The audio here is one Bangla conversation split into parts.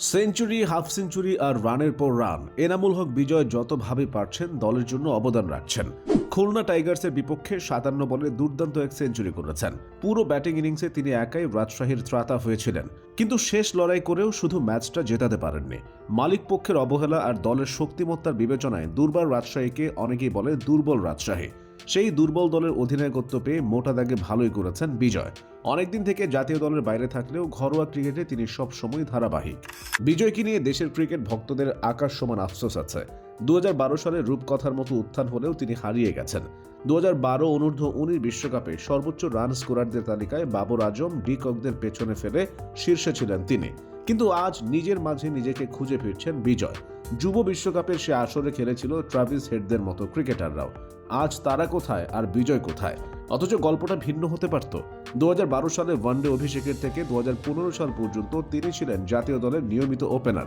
সেঞ্চুরি, হাফ সেঞ্চুরি আর রানের পর রান। এনামুল হক বিজয় যতভাবে পারছেন, দলের জন্য অবদান রাখছেন। খুলনা টাইগার্সের বিপক্ষে সাতান্ন বলে দুর্দান্ত এক সেঞ্চুরি করেছেন। পুরো ব্যাটিং ইনিংসে তিনি একাই রাজশাহীর ত্রাতা হয়েছিলেন। কিন্তু শেষ লড়াই করেও শুধু ম্যাচটা জেতাতে পারেননি। মালিক পক্ষের অবহেলা আর দলের শক্তিমত্তার বিবেচনায় দুর্বার রাজশাহীকে অনেকেই বলে দুর্বল রাজশাহী। সেই দুর্বল দলের অধিনায়কত্ব পেয়ে মোটা দাগে ভালোই করেছেন বিজয়। অনেকদিন থেকে জাতীয় দলের বাইরে থাকলেও ঘরোয়া ক্রিকেটে তিনি সবসময় ধারাবাহিক। বিজয়কে নিয়ে দেশের ক্রিকেট ভক্তদের আকাশ সমান আফসোস আছে। দু হাজার বারো সালে রূপকথার মতো উত্থান হলেও তিনি হারিয়ে গেছেন। দু বারো অনূর্ধ্ব উনিশ বিশ্বকাপে সর্বোচ্চ রান স্কোরারদের তালিকায় বাবর আজম, ডি ককদের পেছনে ফেলে শীর্ষে ছিলেন তিনি। কিন্তু আজ নিজের মাঝে নিজেকে খুঁজে ফিরছেন বিজয়। যুব বিশ্বকাপের সে আসরে খেলেছিল ট্রাভিস হেডদের মতো ক্রিকেটাররাও। আজ তারা কোথায় আর বিজয় কোথায়? অথচ গল্পটা ভিন্ন হতে পারত। দু সালে ওয়ানডে অভিষেকের থেকে দু হাজার পনেরো সাল পর্যন্ত তিনি ছিলেন জাতীয় দলের নিয়মিত ওপেনার।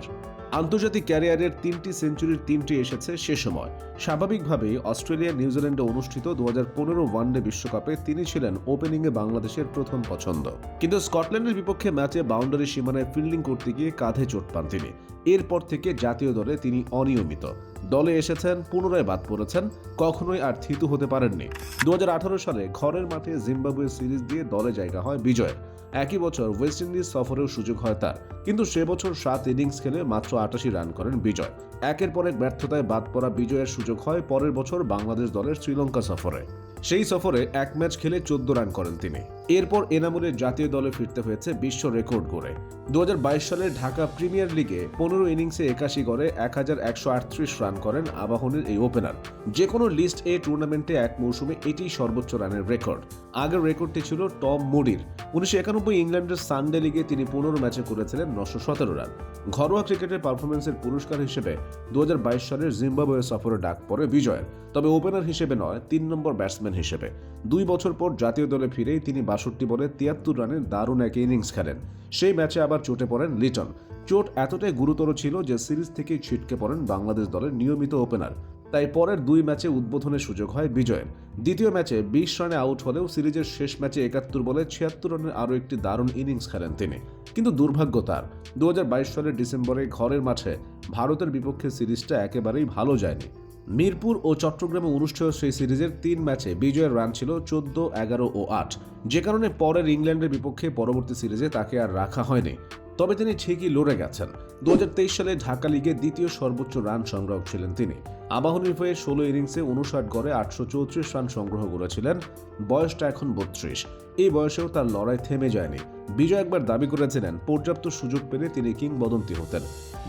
আন্তর্জাতিক ক্যারিয়ারের তিনটি সেঞ্চুরির তিনটি এসেছে সে সময়। স্বাভাবিকভাবেই অস্ট্রেলিয়া, নিউজিল্যান্ডে অনুষ্ঠিত দু হাজার ওয়ানডে বিশ্বকাপে তিনি ছিলেন ওপেনিংয়ে বাংলাদেশের প্রথম পছন্দ। কিন্তু স্কটল্যান্ডের বিপক্ষে ম্যাচে বাউন্ডারি সীমানায় ফিল্ডিং করতে গিয়ে কাঁধে চোট পান তিনি। এরপর থেকে জাতীয় দলে তিনি অনিয়মিত। দলে এসেছেন, পুনরায় বাদ পড়েছেন, কখনোই আর থিতু হতে পারেননি। দু সালে ঘরের মাঠে জিম্বাবুয়ে সিরিজ দিয়ে দলে জায়গা হয় বিজয়ের। একই বছর ওয়েস্ট ইন্ডিজ সফরেও সুযোগ হয় তার। কিন্তু সে বছর সাত ইনিংস খেলে মাত্র আটাশি রান করেন বিজয়। একের পর এক ব্যর্থতায় বাদ পড়া বিজয়ের সুযোগ হয় পরের বছর বাংলাদেশ দলের শ্রীলঙ্কা সফরে। সেই সফরে এক ম্যাচ খেলে চোদ্দ রান করেন তিনি। এরপর এনামুলের জাতীয় দলে ফিরতে হয়েছে বিশ্ব রেকর্ড করে দু সালের ঢাকা প্রিমিয়ার লিগে পনেরো ইনিংসে একাশি গড়ে এক হাজার একশো আটত্রিশ রান করেন আবাহনের এই ওপেনার। যে কোনো লিস্ট এ টুর্নামেন্টে এক মৌসুমে এটি সর্বোচ্চ রানের রেকর্ড। আগের রেকর্ডটি ছিল টম মুডির। উনিশশো একানব্বই ইংল্যান্ডের সানডে লিগে তিনি পনেরো ম্যাচে করেছিলেন নশো সতেরো রান। ঘরোয়া ক্রিকেটের পারফরমেন্সের পুরস্কার হিসেবে দুই হাজার বাইশ সালের জিম্বাবুয়ে সফরে ডাক পড়ে বিজয়ের। তবে ওপেনার হিসেবে নয়, তিন নম্বর ব্যাটসম্যান হিসেবে। দুই বছর পর জাতীয় দলে ফিরেই তিনি বাষট্টি বলে তিয়াত্তর রানের দারুণ এক ইনিংস খেলেন। সেই ম্যাচে আবার চোটে পড়েন লিটন। চোট এতটাই গুরুতর ছিল যে সিরিজ থেকেই ছিটকে পড়েন বাংলাদেশ দলের নিয়মিত ওপেনার। তাই পরের দুই ম্যাচে উদ্বোধনের সুযোগ হয় বিজয়ের। দ্বিতীয় ম্যাচে বিশ রানে আউট হলেও সিরিজের শেষ ম্যাচে একাত্তর বলে ছিয়াত্তর রানের আরও একটি দারুণ ইনিংস খেলেন তিনি। কিন্তু দুর্ভাগ্য তার। দু হাজার বাইশ সালের ডিসেম্বরে ঘরের মাঠে ভারতের বিপক্ষে সিরিজটা একেবারেই ভালো যায়নি। মিরপুর ও চট্টগ্রামে অনুষ্ঠেয় সেই সিরিজের তিন ম্যাচে বিজয়ের রান ছিল চোদ্দ, এগারো ও আট। যে কারণে পরের ইংল্যান্ডের বিপক্ষে পরবর্তী সিরিজে তাকে আর রাখা হয়নি। তবে তিনি ঠিকই লড়ে গেছেন। দু হাজার তেইশ সালে ঢাকা লিগে দ্বিতীয় সর্বোচ্চ রান সংগ্রাহক ছিলেন তিনি। আবাহনীর হয়ে ষোলো ইনিংসে উনষাট গড়ে আটশো চৌত্রিশ রান সংগ্রহ করেছিলেন। বয়সটা এখন বত্রিশ। এই বয়সেও তার লড়াই থেমে যায়নি। বিজয় একবার দাবি করেছিলেন, পর্যাপ্ত সুযোগ পেলে তিনি কিংবদন্তি হতেন।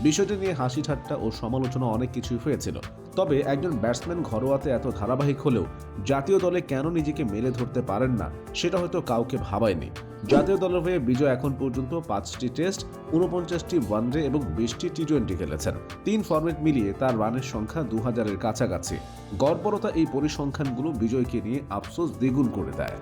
বিষয়টি নিয়ে হাসি ঠাট্টা ও সমালোচনা অনেক কিছুই হয়েছিল। তবে একজন ব্যাটসম্যান ঘরোয়াতে এত ধারাবাহিক হলেও জাতীয় দলে কেন নিজেকে মেলে ধরতে পারেন না, সেটা হয়তো কাউকে ভাবায়নি। জাতীয় দলের হয়ে বিজয় এখন পর্যন্ত পাঁচটি টেস্ট উনপঞ্চাশটি ওয়ানডে এবং বিশটি টি টোয়েন্টি খেলেছেন। তিন ফরম্যাট মিলিয়ে তার রানের সংখ্যা দু হাজারের কাছাকাছি। গড়পরতা এই পরিসংখ্যানগুলো বিজয়কে নিয়ে আফসোস দ্বিগুণ করে দেয়।